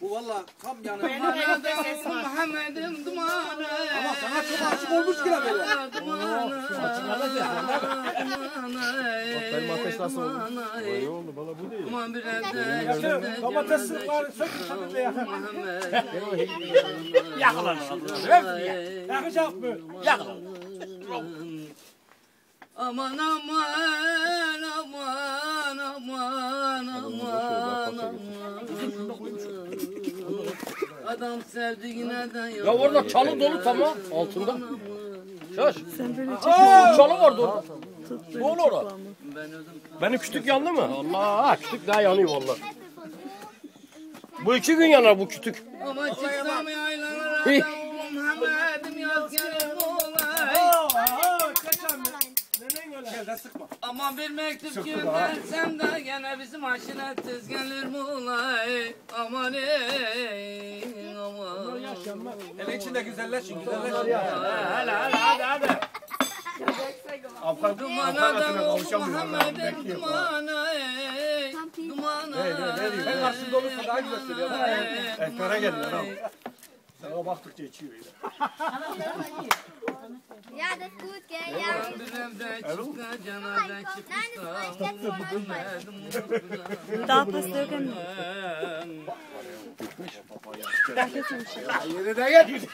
Bu valla tam yani. Muhammed'im dumanı. Ama sana çok aşık olmuş ki böyle. Benim ateş nasıl oldu? Ne oldu bana bu değil. Aman biraz da Domates var, söküp söküp de yakar. Yakılan. Yakacak mı? Aman aman aman aman aman Adam sevdiğine de Ya orada çalı dolu tamam altında. Şaş. Çalı vardı orada. Ne olur orada? Benim kütük yandı mı? Allah kütük daha yanıyor valla. Bu iki gün yanar bu kütük. Ama çıksam yaylalara da Muhammed'im yaz gelir olay Aa, kaçan mı? Nenen öyle. Gel de sıkma. Ama bir mektup göndersem de gene bizim aşirettiz gelir mulay Aman ey Hele içinde güzelleşin güzelleşin. Hele hele hadi hadi. Duman adam oldu Muhammed'im dumana ey Dumana Ben karşımda olursa daha güzel söylüyor. Ekmara geliyor ha. Sana baktıkça içiyor yine. Ja, dat is goed, hè? Ja. Daha pasta yok anne. Danke.